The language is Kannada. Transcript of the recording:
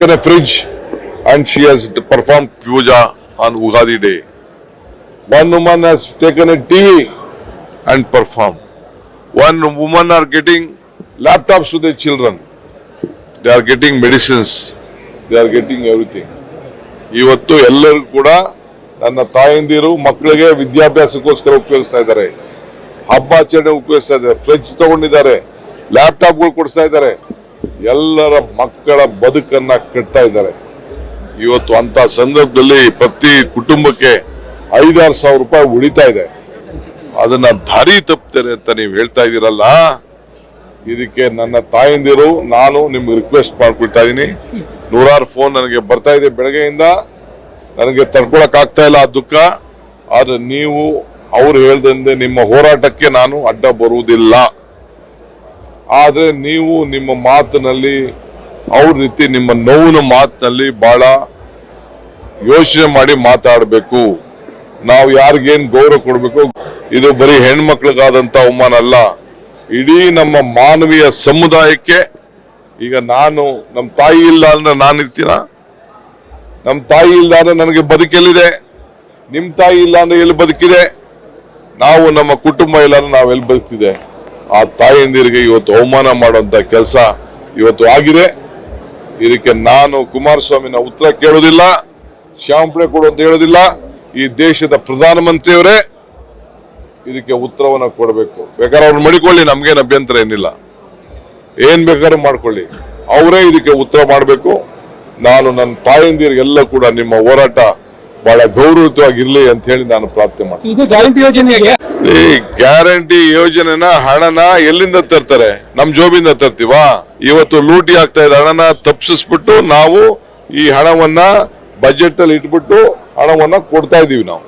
in a fridge and she has performed puja on Ugadi day. One woman has taken a TV and performed. One woman are getting laptops to their children. They are getting medicines. They are getting everything. ಇವತ್ತು ಎಲ್ಲರೂ ಕೂಡ ನನ್ನ ತಾಯಂದಿರು ಮಕ್ಕಳಿಗೆ ವಿದ್ಯಾಭ್ಯಾಸಕ್ಕೋಸ್ಕರ ಉಪಯೋಗಿಸ್ತಾ ಇದ್ದಾರೆ ಹಬ್ಬ ಆಚರಣೆ ಉಪಯೋಗಿಸ್ತಾ ಇದ್ದಾರೆ ಫ್ರಿಡ್ಜ್ ತಗೊಂಡಿದ್ದಾರೆ ಲ್ಯಾಪ್ಟಾಪ್ಗಳು ಕೊಡಿಸ್ತಾ ಇದ್ದಾರೆ ಎಲ್ಲರ ಮಕ್ಕಳ ಬದುಕನ್ನ ಕಟ್ತಾ ಇದ್ದಾರೆ. ಇವತ್ತು ಅಂತ ಸಂದರ್ಭದಲ್ಲಿ ಪ್ರತಿ ಕುಟುಂಬಕ್ಕೆ ಐದಾರು ಸಾವಿರ ರೂಪಾಯಿ ಉಳಿತಾ ಇದೆ. ಅದನ್ನ ದಾರಿ ತಪ್ತಾರೆ ಅಂತ ನೀವು ಹೇಳ್ತಾ ಇದ್ದೀರಲ್ಲ, ಇದಕ್ಕೆ ನನ್ನ ತಾಯಂದಿರು, ನಾನು ನಿಮ್ಗೆ ರಿಕ್ವೆಸ್ಟ್ ಮಾಡ್ಕೊಳ್ತಾ ಇದ್ದೀನಿ ನೂರಾರು ಫೋನ್ ನನಗೆ ಬರ್ತಾ ಇದೆ ಬೆಳಗ್ಗೆಯಿಂದ. ನನಗೆ ತಡ್ಕೊಳಕ್ ಆಗ್ತಾ ಇಲ್ಲ ಆ ದುಃಖ. ಆದ್ರೆ ನೀವು ಅವ್ರು ಹೇಳ್ದಂತೆ ನಿಮ್ಮ ಹೋರಾಟಕ್ಕೆ ನಾನು ಅಡ್ಡ ಬರುವುದಿಲ್ಲ. ಆದ್ರೆ ನೀವು ನಿಮ್ಮ ಮಾತಿನಲ್ಲಿ, ಅವ್ರ ರೀತಿ ನಿಮ್ಮ ನೋವಿನ ಮಾತಿನಲ್ಲಿ ಬಹಳ ಯೋಚನೆ ಮಾಡಿ ಮಾತಾಡಬೇಕು. ನಾವು ಯಾರಿಗೇನು ಗೌರವ ಕೊಡಬೇಕು? ಇದು ಬರೀ ಹೆಣ್ಮಕ್ಳಿಗಾದಂಥ ಅವಮಾನ ಅಲ್ಲ. ಇಡೀ ನಮ್ಮ ಮಾನವೀಯ ಸಮುದಾಯಕ್ಕೆ, ಈಗ ನಾನು ನಮ್ಮ ತಾಯಿ ಇಲ್ಲ ಅಂದ್ರೆ ನಾನು ಇರ್ತೀನ? ನಮ್ಮ ತಾಯಿ ಇಲ್ಲ ಅಂದ್ರೆ ನನಗೆ ಬದುಕೆಲ್ಲಿದೆ? ನಿಮ್ಮ ತಾಯಿ ಇಲ್ಲ ಅಂದ್ರೆ ಎಲ್ಲಿ ಬದುಕಿದೆ? ನಾವು ನಮ್ಮ ಕುಟುಂಬ ಇಲ್ಲ ಅಂದ್ರೆ ನಾವು ಎಲ್ಲಿ ಬದುಕ್ತಿದೆ? ಆ ತಾಯಂದಿರಿಗೆ ಇವತ್ತು ಅವಮಾನ ಮಾಡುವಂತ ಕೆಲಸ ಇವತ್ತು ಆಗಿದೆ. ಇದಕ್ಕೆ ನಾನು ಕುಮಾರಸ್ವಾಮಿನ ಉತ್ತರ ಕೇಳೋದಿಲ್ಲ ಶ್ಯಾಮಪಡೆ ಕೊಡು ಅಂತ ಹೇಳೋದಿಲ್ಲ ಈ ದೇಶದ ಪ್ರಧಾನಮಂತ್ರಿಯವರೇ ಇದಕ್ಕೆ ಉತ್ತರವನ್ನು ಕೊಡಬೇಕು. ಬೇಕಾದ್ರೆ ಅವ್ರು ಮಡಿಕೊಳ್ಳಿ, ನಮ್ಗೇನು ಅಭ್ಯಂತರ ಏನಿಲ್ಲ. ಏನ್ ಬೇಕಾದ್ರೂ ಮಾಡ್ಕೊಳ್ಳಿ. ಅವರೇ ಇದಕ್ಕೆ ಉತ್ತರ ಮಾಡಬೇಕು. ನಾನು ನನ್ನ ತಾಯಂದಿರಿಗೆಲ್ಲ ಕೂಡ ನಿಮ್ಮ ಹೋರಾಟ ಬಹಳ ಗೌರವಯುತವಾಗಿರ್ಲಿ ಅಂತ ಹೇಳಿ ನಾನು ಪ್ರಾರ್ಥನೆ ಮಾಡ್ತೀನಿ. ಇದು ಗ್ಯಾರಂಟಿ ಯೋಜನೆಗೆ? ಈ ಗ್ಯಾರಂಟಿ ಯೋಜನೆನ ಹಣನ ಎಲ್ಲಿಂದ ತರ್ತಾರೆ? ನಮ್ ಜೋಬಿಂದ ತರ್ತೀವಾ? ಇವತ್ತು ಲೂಟಿ ಆಗ್ತಾ ಇದೆ ಹಣನ ತಪ್ಪಿಸ್ಬಿಟ್ಟು ನಾವು ಈ ಹಣವನ್ನ ಬಜೆಟ್ ಅಲ್ಲಿ ಇಟ್ಬಿಟ್ಟು ಹಣವನ್ನ ಕೊಡ್ತಾ ಇದೀವಿ ನಾವು.